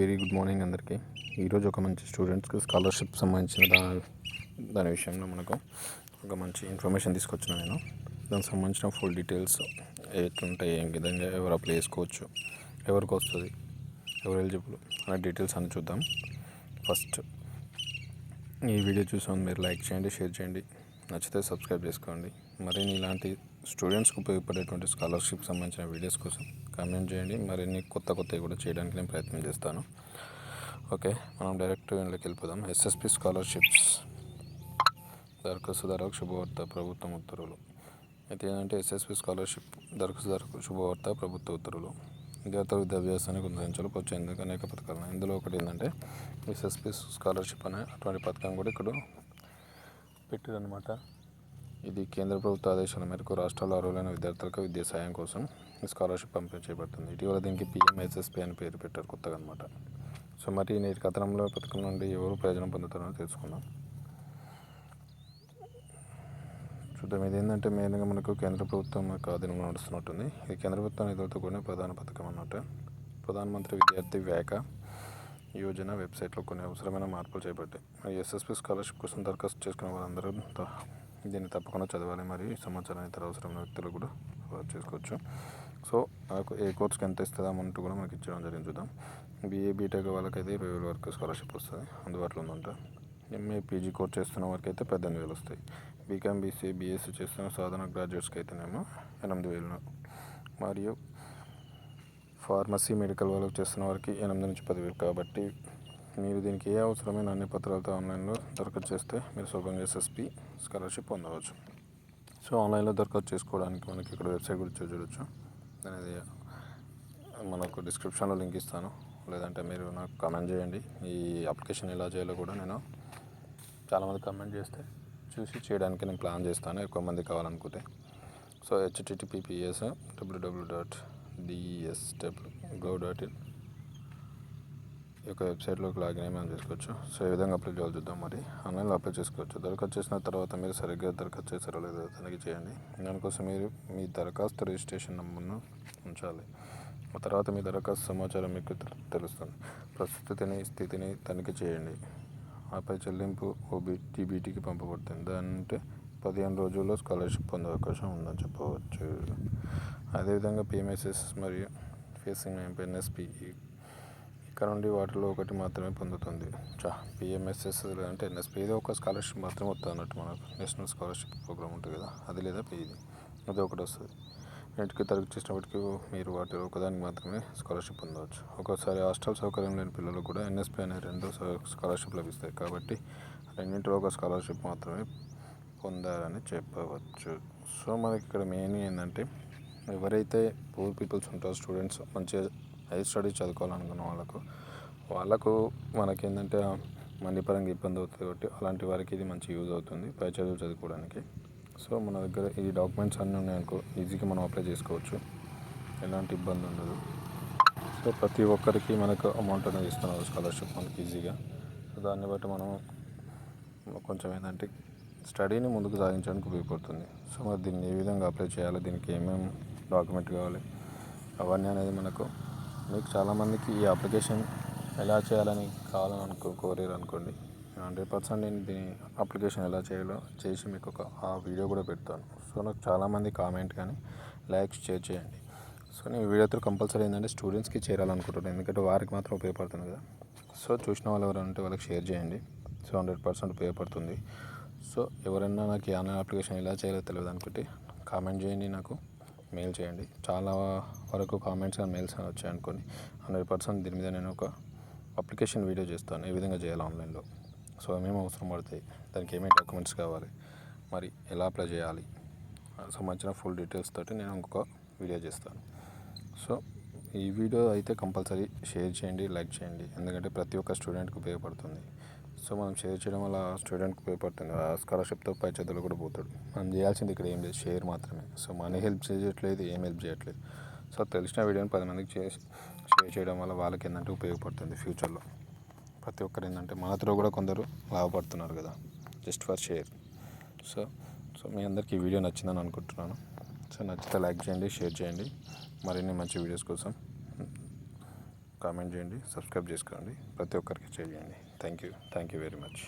Very good morning అందరికీ. ఈరోజు ఒక మంచి స్టూడెంట్స్కి స్కాలర్షిప్ సంబంధించిన దా దాని విషయంలో మనకు ఒక మంచి ఇన్ఫర్మేషన్ తీసుకొచ్చిన నేను. దానికి సంబంధించిన ఫుల్ డీటెయిల్స్ ఎట్లుంటాయి ఏ విధంగా ఎవరు అప్లై చేసుకోవచ్చు ఎవరికి వస్తుంది ఎవరు ఎలిజిబుల్ ఆ డీటెయిల్స్ అని చూద్దాం. ఫస్ట్ ఈ వీడియో చూసాను మీరు లైక్ చేయండి షేర్ చేయండి. నచ్చితే సబ్స్క్రైబ్ చేసుకోండి. మరిన్ని ఇలాంటి స్టూడెంట్స్కి ఉపయోగపడేటువంటి స్కాలర్షిప్ సంబంధించిన వీడియోస్ కోసం కామెంట్ చేయండి. మరిన్ని కొత్త కొత్తవి కూడా చేయడానికి నేను ప్రయత్నం చేస్తాను. ఓకే మనం డైరెక్ట్ ఇంట్లోకి వెళ్ళిపోదాం. SSP scholarships. దరఖాస్తుదారులకు శుభవార్త ప్రభుత్వం ఉత్తర్వులు. అయితే ఏంటంటే ఎస్ఎస్పి స్కాలర్షిప్ దరఖాస్తుదారులకు శుభవార్త ప్రభుత్వ ఉత్తర్వులు. విద్యార్థుల విద్యాభ్యాసానికి ఉద్ధరించాలి వచ్చేందుకు అనేక పథకాలు. ఇందులో ఒకటి ఏంటంటే ఎస్ఎస్పి స్కాలర్షిప్ అనే అటువంటి పథకం కూడా ఇక్కడ పెట్టారనమాట ఇది కేంద్ర ప్రభుత్వ ఆదేశాల మేరకు రాష్ట్రాల్లో అర్హులైన విద్యార్థులకు విద్యా సాయం కోసం స్కాలర్షిప్ పంపిణీ చేయబడుతుంది. ఇటీవల దీనికి పిఎంఎస్ఎస్పీ అని పేరు పెట్టారు కొత్తగా అనమాట సో మరి నేటి కథనంలో పథకం నుండి ఎవరు ప్రయోజనం పొందుతారో తెలుసుకుందాం. చూద్దాం ఇది ఏంటంటే మెయిన్గా మనకు కేంద్ర ప్రభుత్వం యొక్క ఆధీనంలో నడుస్తున్నట్టుంది. ఇది కేంద్ర ప్రభుత్వం నిధులతో కూడిన ప్రధాన పథకం అన్నమాట. ప్రధానమంత్రి విద్యార్థి వ్యాక యోజన వెబ్సైట్లో కొన్ని అవసరమైన మార్పులు చేపట్టాయి. మరి ఎస్ఎస్పి స్కాలర్షిప్ కోసం దరఖాస్తు చేసుకునే వారందరూ దీన్ని తప్పకుండా చదవాలి. మరియు సమాచారం ఇతర అవసరమైన వ్యక్తులు కూడా చేసుకోవచ్చు. సో నాకు ఏ కోర్స్కి ఎంత ఇస్తుందా అంటూ కూడా మనకి ఇచ్చడం జరిగింది. చూద్దాం. బీఏ బీటెక్ వాళ్ళకైతే ఇరవై వేల వరకు స్కాలర్షిప్ వస్తుంది. అందుబాటులో ఉందంట. ఎంఏ పీజీ కోర్స్ చేస్తున్న వారికి అయితే పద్దెనిమిది వేలు వస్తాయి. బీకామ్ బీసీ బీఎస్సీ చేస్తున్న సాధారణ గ్రాడ్యుయేట్స్కి అయితేనేమో ఎనిమిది వేలు. మరియు ఫార్మసీ మెడికల్ వాళ్ళకి చేస్తున్న వారికి ఎనిమిది నుంచి పదివేలు. కాబట్టి మీరు దీనికి ఏ అవసరమైన అన్ని పత్రాలతో ఆన్లైన్లో దరఖాస్తు చేస్తే మీరు సులభంగా ఎస్ఎస్పి స్కాలర్షిప్ పొందవచ్చు. సో ఆన్లైన్లో దరఖాస్తు చేసుకోవడానికి మనకి ఇక్కడ వెబ్సైట్ గురించి చూడొచ్చు. అనేది మనకు డిస్క్రిప్షన్లో లింక్ ఇస్తాను. లేదంటే మీరు నాకు కమెంట్ చేయండి. ఈ అప్లికేషన్ ఎలా చేయాలో కూడా నేను చాలామంది కమెంట్ చేస్తే చూసి చేయడానికి నేను ప్లాన్ చేస్తాను. ఎక్కువ మంది కావాలనుకుంటే. So HTTPPS WW dot DS gov dot in ఈ యొక్క వెబ్సైట్లోకి లాగిన్ అయ్యి మనం చేసుకోవచ్చు సో ఈ విధంగా అప్లై చేయాలి చూద్దాం మరి. ఆన్లైన్లో అప్లై చేసుకోవచ్చు. దరఖాస్తు చేసిన తర్వాత మీరు సరిగ్గా దరఖాస్తు చేశారో లేదో తనిఖీ చేయండి. దానికోసం మీరు మీ దరఖాస్తు రిజిస్ట్రేషన్ నెంబర్ను ఉంచాలి. ఆ తర్వాత మీ దరఖాస్తు సమాచారం మీకు తెలుస్తుంది. ప్రస్తుతిని స్థితిని తనిఖీ చేయండి. ఆపై చెల్లింపు ఓబీ టీబీటీకి పంపబడుతుంది. దాని అంటే పదిహేను రోజుల్లో స్కాలర్షిప్ పొందే అవకాశం ఉందని చెప్పవచ్చు. అదేవిధంగా పిఎంఎస్ఎస్ మరియు ఫేసింగ్ ఎన్ఎస్పి ఇక్కడ నుండి వాటిలో ఒకటి మాత్రమే పొందుతుంది. చా పిఎంఎస్ఎస్ లేదంటే ఎన్ఎస్పి. ఇది ఒక స్కాలర్షిప్ మాత్రమే వస్తుంది అన్నట్టు మనకు. నేషనల్ స్కాలర్షిప్ ప్రోగ్రామ్ ఉంటుంది కదా అది లేదా పీది అది ఒకటి వస్తుంది. ఇంటికి తరగతి చేసినప్పటికీ మీరు వాటిలో ఒకదానికి మాత్రమే స్కాలర్షిప్ పొందవచ్చు. ఒక్కోసారి హాస్టల్ సౌకర్యం లేని పిల్లలు కూడా ఎన్ఎస్పి అనే రెండు స్కాలర్షిప్ లభిస్తాయి. కాబట్టి రెండింటిలో ఒక స్కాలర్షిప్ మాత్రమే పొందారని చెప్పవచ్చు. సో మనకి ఇక్కడ మెయిన్ ఏంటంటే ఎవరైతే పూర్ పీపుల్స్ ఉంటారో స్టూడెంట్స్ మంచిగా హైయర్ స్టడీస్ చదువుకోవాలనుకున్న వాళ్ళకు వాళ్ళకు మనకి ఏంటంటే మనీ పరంగా ఇబ్బంది అవుతుంది కాబట్టి అలాంటి వారికి ఇది మంచి యూజ్ అవుతుంది పై చదువు చదువుకోవడానికి. సో మన దగ్గర ఈ డాక్యుమెంట్స్ అన్నీ ఉన్నాయనుకో ఈజీగా మనం అప్లై చేసుకోవచ్చు. ఎలాంటి ఇబ్బంది ఉండదు. సో ప్రతి ఒక్కరికి మనకు అమౌంట్ అనేది ఇస్తున్నారు స్కాలర్షిప్ మనకి ఈజీగా. సో దాన్ని బట్టి మనం కొంచెం ఏంటంటే స్టడీని ముందుకు సాగించడానికి ఉపయోగపడుతుంది. సో మరి దీన్ని ఏ విధంగా అప్లై చేయాలి? దీనికి ఏమేమి డాక్యుమెంట్ కావాలి? అవన్నీ అనేది మనకు మీకు చాలామందికి ఈ అప్లికేషన్ ఎలా చేయాలని కావాలని అనుకో కోరారు అనుకోండి. హండ్రెడ్ పర్సెంట్ నేను దీని అప్లికేషన్ ఎలా చేయాలో చేసి మీకు ఒక ఆ వీడియో కూడా పెడతాను. సో నాకు చాలామంది కామెంట్ కానీ లైక్స్ షేర్ చేయండి. సో నేను వీడియో వీడియోతో కంపల్సరీ ఏంటంటే స్టూడెంట్స్కి చేరాలనుకుంటున్నాను. ఎందుకంటే వారికి మాత్రం ఉపయోగపడుతుంది కదా. సో చూసిన వాళ్ళు ఎవరు ఉంటే వాళ్ళకి షేర్ చేయండి. సో హండ్రెడ్ పర్సెంట్ ఉపయోగపడుతుంది. సో ఎవరైనా నాకు ఈ ఆన్లైన్ అప్లికేషన్ ఎలా చేయాలో తెలియదు అనుకుంటే కామెంట్ చేయండి నాకు మెయిల్ చేయండి. చాలా వరకు కామెంట్స్ కానీ మెయిల్స్ కానీ వచ్చాయి అనుకోండి. హండ్రెడ్ పర్సెంట్ దీని మీద నేను ఒక అప్లికేషన్ వీడియో చేస్తాను ఏ విధంగా చేయాలి ఆన్లైన్లో. సో ఏమేమి అవసరం పడతాయి దానికి ఏమేమి డాక్యుమెంట్స్ కావాలి మరి ఎలా అప్లై చేయాలి సంబంధించిన ఫుల్ డీటెయిల్స్ తోటి నేను ఇంకొక వీడియో చేస్తాను. సో ఈ వీడియో అయితే కంపల్సరీ షేర్ చేయండి లైక్ చేయండి. ఎందుకంటే ప్రతి ఒక్క స్టూడెంట్కి ఉపయోగపడుతుంది. సో మనం షేర్ చేయడం వల్ల స్టూడెంట్కి ఉపయోగపడుతుంది ఆ స్కాలర్షిప్తో పై చదువులు కూడా పోతాడు. మనం చేయాల్సింది ఇక్కడ ఏం లేదు షేర్ మాత్రమే. సో మనీ హెల్ప్ చేయట్లేదు ఏం హెల్ప్ చేయట్లేదు. సో తెలిసిన వీడియోని పది మందికి చేసి షేర్ చేయడం వల్ల వాళ్ళకి ఏంటంటే ఉపయోగపడుతుంది ఫ్యూచర్లో ప్రతి ఒక్కరు ఏంటంటే మనతో కూడా కొందరు లాభపడుతున్నారు కదా just for share so so మీ అందరికీ ఈ వీడియో నచ్చిందని అనుకుంటున్నాను. సో నచ్చితే లైక్ చేయండి షేర్ చేయండి. మరిన్ని మంచి వీడియోస్ కోసం కామెంట్ చేయండి సబ్స్క్రైబ్ చేసుకోండి ప్రతి ఒక్కరికి చేయండి. Thank you thank you very much